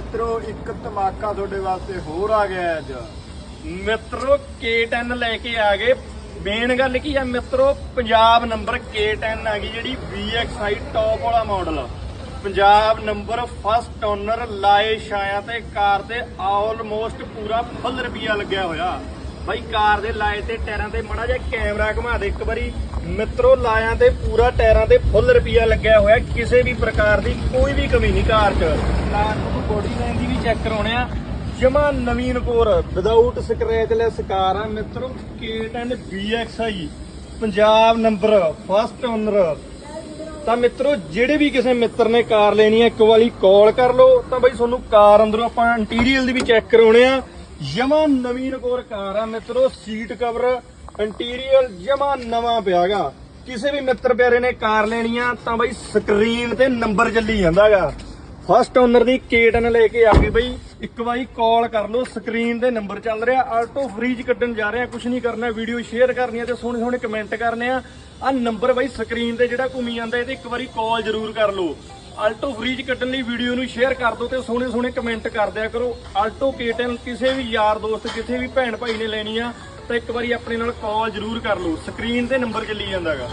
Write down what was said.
ਮਿੱਤਰੋ, ਇੱਕ ਧਮਾਕਾ ਤੁਹਾਡੇ ਵਾਸਤੇ ਹੋਰ ਆ ਗਿਆ ਅੱਜ। ਮਿੱਤਰੋ K10 ਲੈ ਕੇ ਆ ਗਏ। ਮੇਨ ਗੱਲ ਕੀ ਆ ਮਿੱਤਰੋ, ਪੰਜਾਬ ਨੰਬਰ K10 ਆ ਗਈ ਜਿਹੜੀ VXI ਟੌਪ ਵਾਲਾ model Punjab number first owner ਲਾਏ ਛਾਇਆ ਤੇ ਕਾਰ ਤੇ ਆਲਮੋਸਟ ਪੂਰਾ ਫੁੱਲ ਰੁਪਿਆ ਲੱਗਿਆ ਹੋਇਆ। ਬਾਈ ਕਾਰ ਦੇ ਲਾਏ ਤੇ ਟਾਇਰਾਂ ਤੇ ਮੜਾ ਜਿਹਾ ਕੈਮਰਾ ਘੁਮਾ ਦੇ। ਇੱਕ ਵਾਰੀ ਮਿੱਤਰੋ, ਲਾਇਆਂ ਤੇ ਪੂਰਾ ਟਾਇਰਾਂ ਤੇ ਫੁੱਲ ਰੁਪਿਆ ਲੱਗਿਆ ਹੋਇਆ। ਕਿਸੇ ਵੀ ਪ੍ਰਕਾਰ ਦੀ ਕੋਈ ਵੀ ਕਮੀ ਨਹੀਂ ਕਾਰ 'ਚ। ਕਾਰ ਨੂੰ ਬੋਡੀ ਲਾਈਨ ਦੀ ਵੀ ਚੈੱਕ ਕਰਾਉਣਿਆ ਜਮਾ ਨਵੀਨ ਕੋਰ ਵਿਦਆਊਟ ਸਕ੍ਰੈਚਲੈਸ ਕਾਰ ਆ। ਮਿੱਤਰੋ, K10 VXI Punjab number first owner ਤਾਂ ਮਿੱਤਰੋ, ਜਿਹੜੇ ਵੀ ਕਿਸੇ ਮਿੱਤਰ ਨੇ ਕਾਰ ਲੈਣੀ ਹੈ ਇੱਕ ਵਾਰੀ ਕਾਲ ਕਰ ਲਓ। ਤਾਂ ਬਈ ਤੁਹਾਨੂੰ ਕਾਰ ਅੰਦਰੋਂ ਆਪਾਂ ਇੰਟੀਰੀਅਰ ਦੀ ਵੀ ਚੈੱਕ ਕਰਾਉਣੇ ਆ। ਜਮਾ ਨਵੀਨ ਕੋਰ ਕਾਰ ਆ ਮਿੱਤਰੋ, ਸੀਟ ਕਵਰ ਇੰਟੀਰੀਅਰ ਜਮਾ ਨਵਾਂ ਪਿਆਗਾ ਕਿਸੇ ਵੀ ਮਿੱਤਰ ਪਿਆਰੇ ਨੇ ਕਾਰ ਲੈਣੀ ਆ, ਤਾਂ ਬਈ ਸਕਰੀਨ ਤੇ ਨੰਬਰ ਚੱਲੀ ਜਾਂਦਾਗਾ ਫਸਟ ਓਨਰ ਦੀ K10 ਲੈ ਕੇ ਆ ਗਈ ਬਈ। ਇੱਕ ਵਾਰੀ ਕਾਲ ਕਰ ਲਓ ਸਕਰੀਨ ਤੇ ਨੰਬਰ ਚੱਲ ਰਿਹਾ। ਆਲਟੋ ਫ੍ਰੀਜ ਕੱਢਣ ਜਾ ਰਹੇ ਆ ਕੁਝ ਨਹੀਂ ਕਰਨਾ ਵੀਡੀਓ ਸ਼ੇਅਰ ਕਰਨੀ ਆ ਤੇ ਸੋਹਣੇ ਸੋਹਣੇ ਕਮੈਂਟ ਕਰਨੇ ਆ। ਆ ਨੰਬਰ ਬਈ ਸਕਰੀਨ ਤੇ ਜਿਹੜਾ ਘੁੰਮੀ ਜਾਂਦਾ, ਇਹਦੇ ਇੱਕ ਵਾਰੀ ਕਾਲ ਜ਼ਰੂਰ ਕਰ ਲਓ। ਆਲਟੋ ਫ੍ਰੀਜ ਕੱਢਣ ਲਈ ਵੀਡੀਓ ਨੂੰ ਸ਼ੇਅਰ ਕਰ ਦਿਓ ਤੇ ਸੋਹਣੇ ਸੋਹਣੇ ਕਮੈਂਟ ਕਰ ਦਿਆ ਕਰੋ। ਆਲਟੋ K10 ਕਿਸੇ ਵੀ ਯਾਰ ਦੋਸਤ ਕਿਸੇ ਵੀ ਭੈਣ ਭਾਈ ਨੇ ਲੈਣੀ ਆ, ਤਾਂ ਇੱਕ ਵਾਰੀ ਆਪਣੇ ਨਾਲ ਕਾਲ ਜ਼ਰੂਰ ਕਰ ਲਓ। ਸਕਰੀਨ ਤੇ ਨੰਬਰ ਚੱਲੀ ਜਾਂਦਾਗਾ।